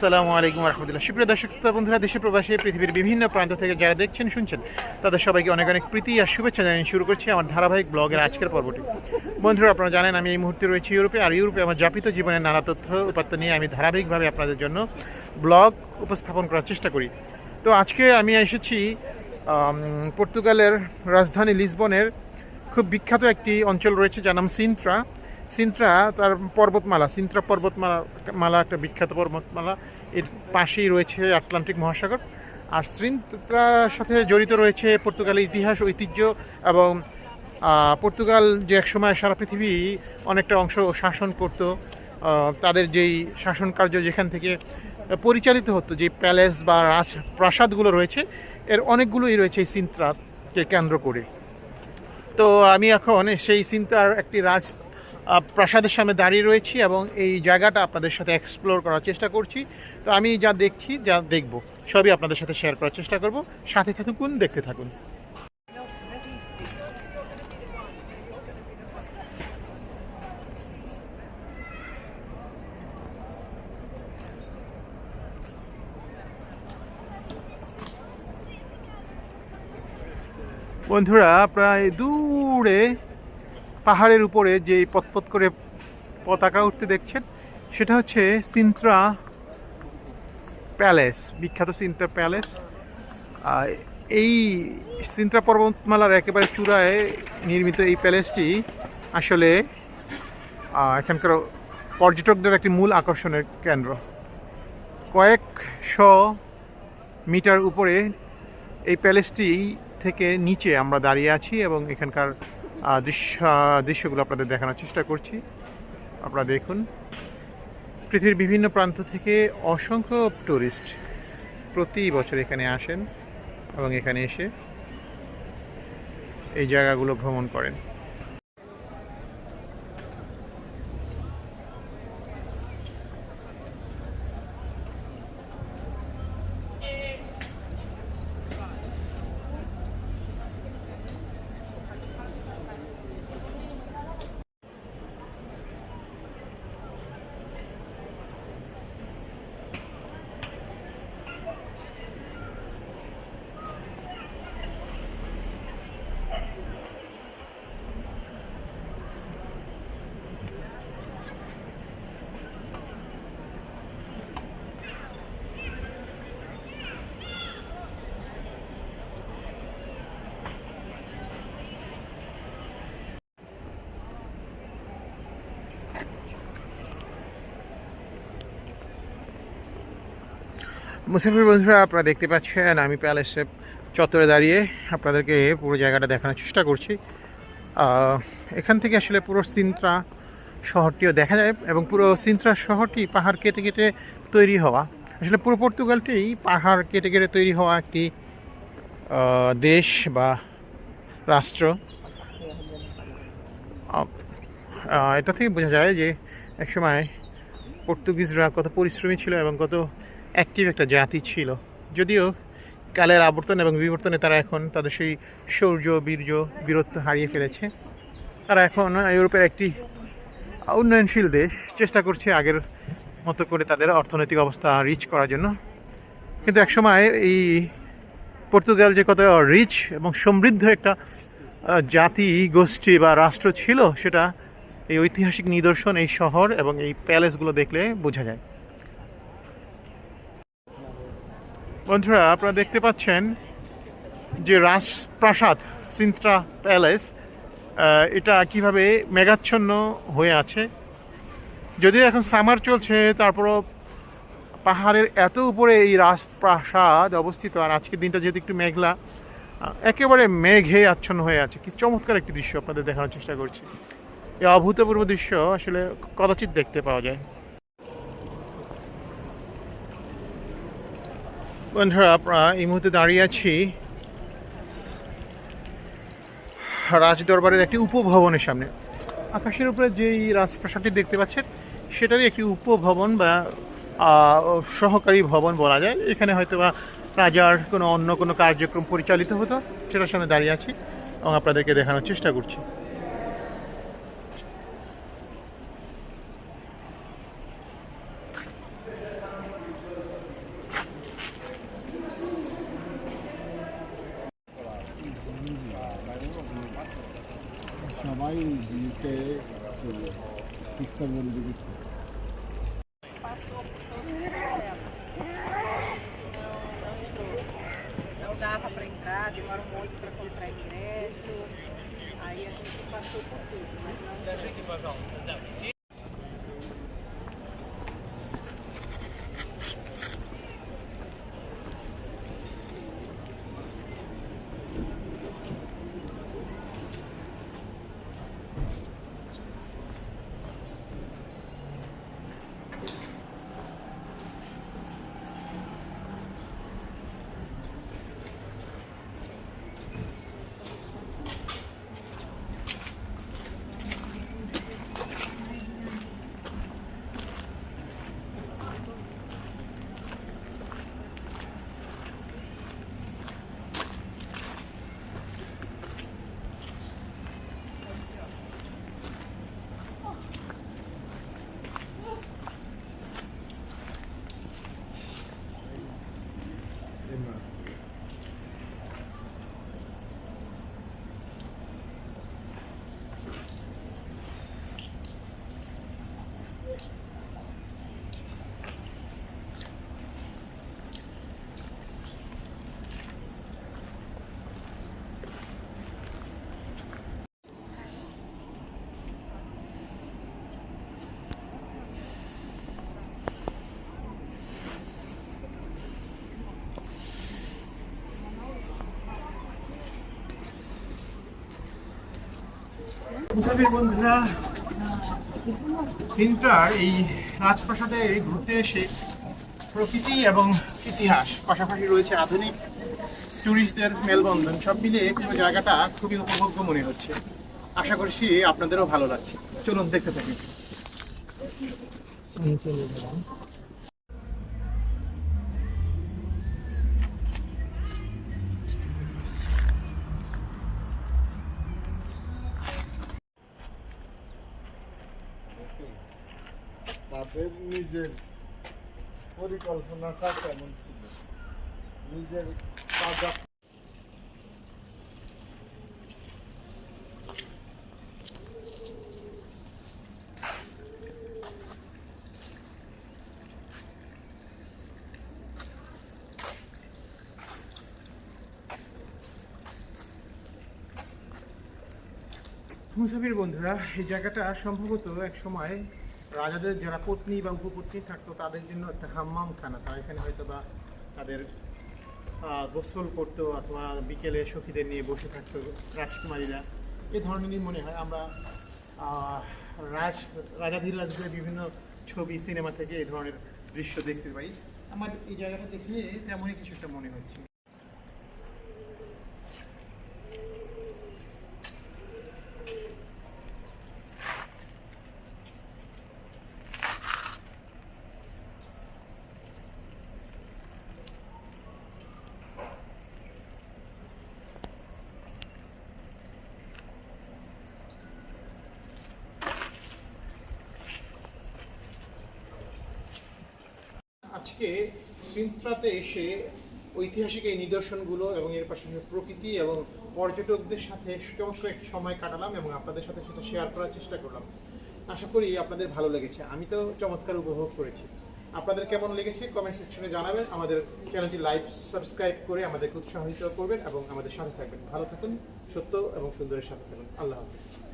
আসসালামু আলাইকুম রহমতুল্লাহ। সুপ্রিয় দর্শক শ্রোতা বন্ধুরা, দেশে প্রবাসী পৃথিবীর বিভিন্ন প্রান্ত থেকে যারা দেখছেন, শুনছেন, তাদের সবাইকে অনেক অনেক প্রীতি আর শুভেচ্ছা জানিয়ে শুরু করছি আমার ধারাবাহিক ব্লগের আজকের পর্বটি। বন্ধুরা, আপনারা জানেন আমি এই মুহূর্তে রয়েছি ইউরোপে, আর ইউরোপে আমার যাপিত জীবনের নানা তথ্য উপাত্ত নিয়ে আমি ধারাবাহিকভাবে আপনাদের জন্য ব্লগ উপস্থাপন করার চেষ্টা করি। তো আজকে আমি এসেছি পর্তুগালের রাজধানী লিসবনের খুব বিখ্যাত একটি অঞ্চল রয়েছে যার নাম সিন্ত্রা। সিন্ত্রা, তার পর্বতমালা, সিন্ত্রা পর্বতমালা, মালা, একটা বিখ্যাত পর্বতমালা। এর পাশেই রয়েছে আটলান্টিক মহাসাগর। আর সিন্ত্রার সাথে জড়িত রয়েছে পর্তুগালের ইতিহাস, ঐতিহ্য এবং পর্তুগাল যে একসময় সারা পৃথিবী অনেকটা অংশ শাসন করত। তাদের যেই শাসন কার্য যেখান থেকে পরিচালিত হতো, যে প্যালেস বা রাজ, প্রাসাদগুলো রয়েছে, এর অনেকগুলোই রয়েছে এই সিন্ত্রাকে কেন্দ্র করে। তো আমি এখন সেই সিন্তার একটি রাজ প্রাসাদের সামনে দাঁড়িয়ে রয়েছি এবং এই জায়গাটা আপনাদের সাথে এক্সপ্লোর করার চেষ্টা করছি। তো আমি যা দেখছি, যা দেখব, সবই আপনাদের সাথে শেয়ার করার চেষ্টা করব। সাথে থাকুন দেখতে থাকুন। বন্ধুরা, প্রায় দূরে পাহাড়ের উপরে যে পথপথ করে পতাকা উঠতে দেখছেন, সেটা হচ্ছে সিন্ত্রা প্যালেস, বিখ্যাত সিন্ত্রা প্যালেস। এই সিন্ত্রা পর্বতমালার একেবারে চূড়ায় নির্মিত এই প্যালেসটি আসলে এখানকার পর্যটকদের একটি মূল আকর্ষণের কেন্দ্র। কয়েকশো মিটার উপরে এই প্যালেসটি থেকে নিচে আমরা দাঁড়িয়ে আছি এবং এখানকার দৃশ্য দৃশ্যগুলো আপনাদের দেখানোর চেষ্টা করছি। আপনারা দেখুন, পৃথিবীর বিভিন্ন প্রান্ত থেকে অসংখ্য ট্যুরিস্ট প্রতি বছর এখানে আসেন এবং এখানে এসে এই জায়গাগুলো ভ্রমণ করেন। মুসাফির বন্ধুরা, আপনারা দেখতে পাচ্ছেন আমি প্যালেসের চত্বরে দাঁড়িয়ে আপনাদেরকে পুরো জায়গাটা দেখানোর চেষ্টা করছি। এখান থেকে আসলে পুরো সিন্ত্রা শহরটিও দেখা যায় এবং পুরো সিন্ত্রা শহরটি পাহাড় কেটে কেটে তৈরি হওয়া। আসলে পুরো পর্তুগালটি পাহাড় কেটে কেটে তৈরি হওয়া একটি দেশ বা রাষ্ট্র। এটা থেকে বোঝা যায় যে একসময় পর্তুগিজরা কত পরিশ্রমী ছিল এবং কত অ্যাক্টিভ একটা জাতি ছিল। যদিও কালের আবর্তন এবং বিবর্তনে তারা এখন তাদের সেই শৌর্য, বীর্য, বীরত্ব হারিয়ে ফেলেছে। তারা এখন ইউরোপের একটি উন্নয়নশীল দেশ। চেষ্টা করছে আগের মতো করে তাদের অর্থনৈতিক অবস্থা রিচ করার জন্য। কিন্তু একসময় এই পর্তুগাল যে কত রিচ এবং সমৃদ্ধ একটা জাতি, গোষ্ঠী বা রাষ্ট্র ছিল, সেটা এই ঐতিহাসিক নিদর্শন, এই শহর এবং এই প্যালেসগুলো দেখলে বোঝা যায়। বন্ধুরা, আপনারা দেখতে পাচ্ছেন যে রাজপ্রাসাদ সিন্ত্রা প্যালেস এটা কীভাবে মেঘাচ্ছন্ন হয়ে আছে। যদিও এখন সামার চলছে, তারপরও পাহাড়ের এত উপরে এই রাজপ্রাসাদ অবস্থিত, আর আজকের দিনটা যেহেতু একটু মেঘলা একেবারে মেঘে আচ্ছন্ন হয়ে আছে। কি চমৎকার একটি দৃশ্য আপনাদের দেখানোর চেষ্টা করছি। এই অভূতপূর্ব দৃশ্য আসলে কদাচিৎ দেখতে পাওয়া যায়। বন্ধুরা, আমরা এই মুহূর্তে দাঁড়িয়ে আছি রাজদরবারের একটি উপভবনের সামনে। আকাশের উপরে যেই রাজপ্রাসাদটি দেখতে পাচ্ছেন, সেটারই একটি উপভবন বা সহকারী ভবন বলা যায়। এখানে হয়তো বা রাজার কোনো অন্য কোনো কার্যক্রম পরিচালিত হতো, সেটার সামনে দাঁড়িয়ে আছি এবং আপনাদেরকে দেখানোর চেষ্টা করছি। mais trabalho e eh, até fixador de vida. Passou por todo o trabalho. Não dava para entrar, demorou muito para comprar ingresso. Aí a gente passou por tudo. Né? মুসাফির বন্ধুরা সিন্ত্রার এই রাজপ্রাসাদে ঘুরতে এসে প্রকৃতি এবং ইতিহাস পাশাপাশি রয়েছে আধুনিক ট্যুরিস্টদের মেলবন্ধন। সব মিলিয়ে পুরো জায়গাটা খুবই উপভোগ্য মনে হচ্ছে। আশা করছি আপনাদেরও ভালো লাগছে। চলুন দেখতে থাকি। তাদের নিজের পরিকল্পনাটা কেমন ছিল? নিজের মুসাফির বন্ধুরা, এই জায়গাটা সম্ভবত এক সময় রাজাদের যারা পত্নী বা উপপত্নী থাকতো, তাদের জন্য একটা হাম্মাম খানা। তারা এখানে হয়তো বা তাদের গোসল করতো অথবা বিকেলে সখীদের নিয়ে বসে থাকতো রাজকুমারীরা। এ ধরনেরই মনে হয় আমরা রাজ রাজাধীরাজদের বিভিন্ন ছবি সিনেমা থেকে এই ধরনের দৃশ্য দেখতে পাই। আমার এই জায়গাটা দেখলে তেমনই কিছু একটা মনে হচ্ছে। আজকে সিন্ত্রাতে এসে ঐতিহাসিক এই নিদর্শনগুলো এবং এর পাশাপাশি প্রকৃতি এবং পর্যটকদের সাথে চমৎকার একটি সময় কাটালাম এবং আপনাদের সাথে সেটা শেয়ার করার চেষ্টা করলাম। আশা করি আপনাদের ভালো লেগেছে। আমি তো চমৎকার উপভোগ করেছি। আপনাদের কেমন লেগেছে কমেন্ট সেকশনে জানাবেন। আমাদের চ্যানেলটি লাইভ সাবস্ক্রাইব করে আমাদেরকে উৎসাহিত করবেন এবং আমাদের সাথে থাকবেন। ভালো থাকুন, সত্য এবং সুন্দরের সাথে থাকুন। আল্লাহ হাফিজ।